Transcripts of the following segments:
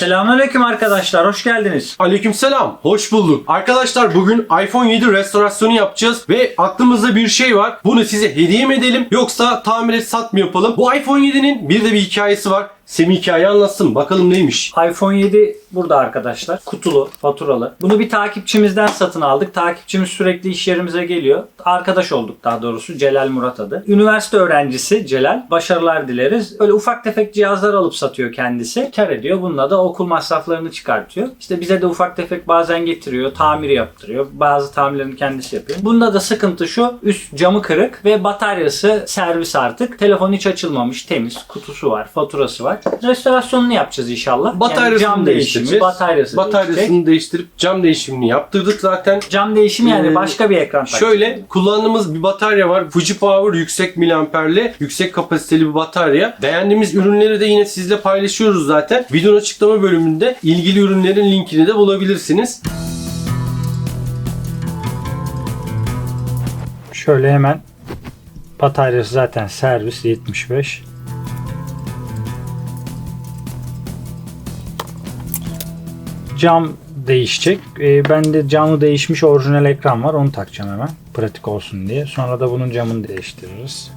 Selamünaleyküm arkadaşlar, hoş geldiniz. Aleykümselam. Hoş bulduk. Arkadaşlar bugün iPhone 7 restorasyonu yapacağız ve aklımızda bir şey var. Bunu size hediye mi edelim yoksa tamir et sat mı yapalım? Bu iPhone 7'nin bir de bir hikayesi var. Semih hikaye anlatsın. Bakalım neymiş? iPhone 7 burada arkadaşlar. Kutulu, faturalı. Bunu bir takipçimizden satın aldık. Takipçimiz sürekli iş yerimize geliyor. Arkadaş olduk daha doğrusu. Celal Murat adı. Üniversite öğrencisi Celal. Başarılar dileriz. Öyle ufak tefek cihazlar alıp satıyor kendisi. Kar ediyor. Bununla da okul masraflarını çıkartıyor. İşte bize de ufak tefek bazen getiriyor. Tamir yaptırıyor. Bazı tamirlerini kendisi yapıyor. Bunda da sıkıntı şu. Üst camı kırık ve bataryası servis artık. Telefon hiç açılmamış. Temiz. Kutusu var. Faturası var. Restorasyonunu yapacağız inşallah. Yani Bataryasını cam değişimi, değiştireceğiz. bataryası Bataryasını değişecek. değiştirip cam değişimini yaptırdık zaten. Cam değişimi yani Ee, başka bir ekran takacağız. Şöyle kullandığımız bir batarya var. Fuji Power yüksek miliamperli, yüksek kapasiteli bir batarya. Beğendiğimiz ürünleri de yine sizle paylaşıyoruz zaten. Videonun açıklama bölümünde ilgili ürünlerin linkini de bulabilirsiniz. Şöyle hemen bataryası zaten servis 75. Cam değişecek. Ee, bende camı değişmiş orijinal ekran var. Onu takacağım hemen. Pratik olsun diye. Sonra da bunun camını değiştiririz.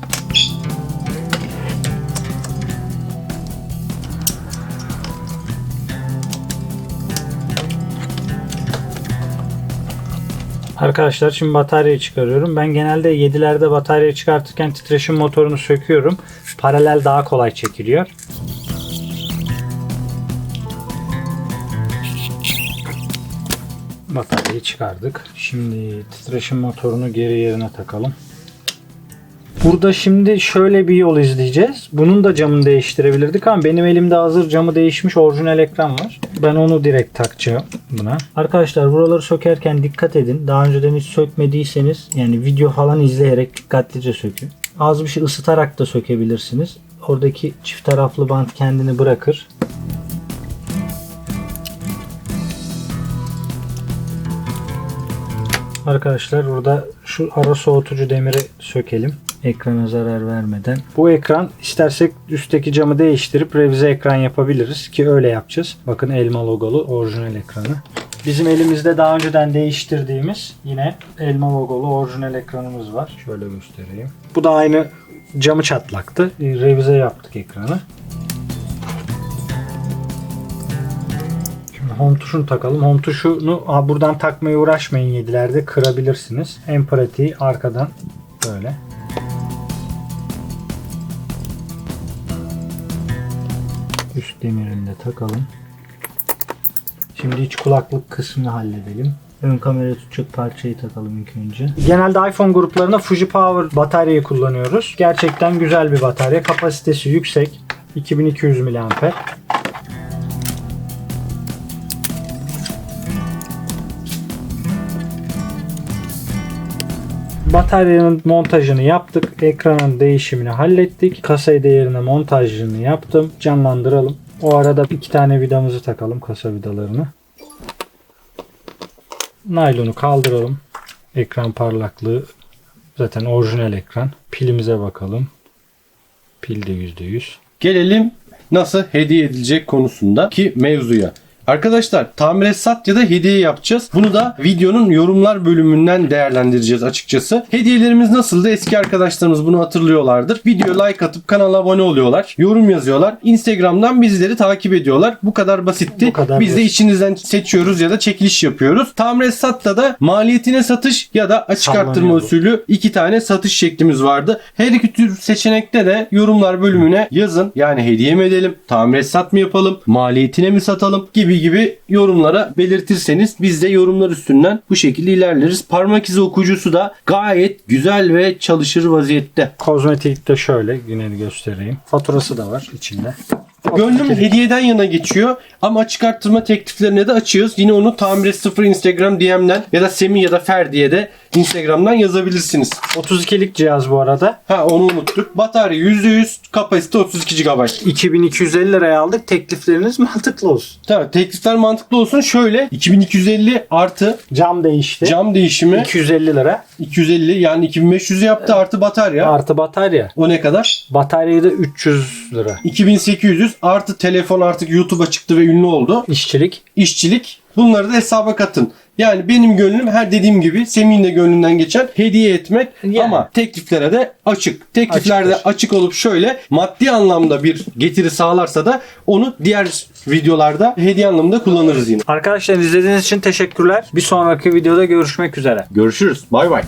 Arkadaşlar şimdi bataryayı çıkarıyorum. Ben genelde 7'lerde bataryayı çıkartırken titreşim motorunu söküyorum. Paralel daha kolay çekiliyor. Bataryayı çıkardık. Şimdi titreşim motorunu geri yerine takalım. Burada şimdi şöyle bir yol izleyeceğiz. Bunun da camını değiştirebilirdik ama benim elimde hazır camı değişmiş orijinal ekran var. Ben onu direkt takacağım buna. Arkadaşlar buraları sökerken dikkat edin. Daha önceden hiç sökmediyseniz yani video falan izleyerek dikkatlice sökün. Az bir şey ısıtarak da sökebilirsiniz. Oradaki çift taraflı bant kendini bırakır. Arkadaşlar burada şu ara soğutucu demiri sökelim. Ekrana zarar vermeden. Bu ekran istersek üstteki camı değiştirip revize ekran yapabiliriz ki öyle yapacağız. Bakın elma logolu orijinal ekranı. Bizim elimizde daha önceden değiştirdiğimiz yine elma logolu orijinal ekranımız var. Şöyle göstereyim. Bu da aynı camı çatlaktı. Revize yaptık ekranı. Home tuşunu takalım. Home tuşunu ha, buradan takmaya uğraşmayın yedilerde kırabilirsiniz. En pratiği arkadan böyle. Üst demirini de takalım. Şimdi iç kulaklık kısmını halledelim. Ön kamera tutacak parçayı takalım ilk önce. Genelde iPhone gruplarında Fuji Power bataryayı kullanıyoruz. Gerçekten güzel bir batarya. Kapasitesi yüksek. 2200 mAh. Bataryanın montajını yaptık. Ekranın değişimini hallettik. Kasa değerine montajını yaptım. Canlandıralım. O arada iki tane vidamızı takalım. Kasa vidalarını. Naylonu kaldıralım. Ekran parlaklığı zaten orijinal ekran. Pilimize bakalım. Pil de %100. Gelelim nasıl hediye edilecek konusunda ki mevzuya. Arkadaşlar tamir et sat ya da hediye yapacağız. Bunu da videonun yorumlar bölümünden değerlendireceğiz açıkçası. Hediyelerimiz nasıldı? Eski arkadaşlarımız bunu hatırlıyorlardır. Video like atıp kanala abone oluyorlar. Yorum yazıyorlar. Instagram'dan bizleri takip ediyorlar. Bu kadar basitti. Bu kadar Biz de içinizden seçiyoruz ya da çekiliş yapıyoruz. Tamir et sat'ta da maliyetine satış ya da açık arttırma usulü iki tane satış şeklimiz vardı. Her iki tür seçenekte de yorumlar bölümüne yazın. Yani hediye mi edelim, tamir et sat mı yapalım, maliyetine mi satalım gibi gibi yorumlara belirtirseniz biz de yorumlar üstünden bu şekilde ilerleriz. Parmak izi okuyucusu da gayet güzel ve çalışır vaziyette. Kozmetik de şöyle yine göstereyim. Faturası da var içinde. Gönlüm hediyeden yana geçiyor ama açık arttırma tekliflerine de açığız. Yine onu tamir et sıfır Instagram DM'den ya da Semih ya da Ferdi'ye de Instagram'dan yazabilirsiniz. 32'lik cihaz bu arada. Ha onu unuttuk. Batarya %100, kapasite 32 GB. 2250 liraya aldık. Teklifleriniz mantıklı olsun. Tamam teklifler mantıklı olsun. Şöyle 2250 artı Cam değişti. cam değişimi 250 lira. 250 yani 2500 yaptı artı batarya. Artı batarya. O ne kadar? Bataryayı da 300 lira. 2800 Artı telefon artık YouTube'a çıktı ve ünlü oldu. İşçilik. İşçilik. Bunları da hesaba katın. Yani benim gönlüm her dediğim gibi Semih'in de gönlünden geçen hediye etmek Yani. ama tekliflere de açık. Tekliflerde Açıktır. açık olup şöyle maddi anlamda bir getiri sağlarsa da onu diğer videolarda hediye anlamında kullanırız yine. Arkadaşlar izlediğiniz için teşekkürler. Bir sonraki videoda görüşmek üzere. Görüşürüz. Bay bay.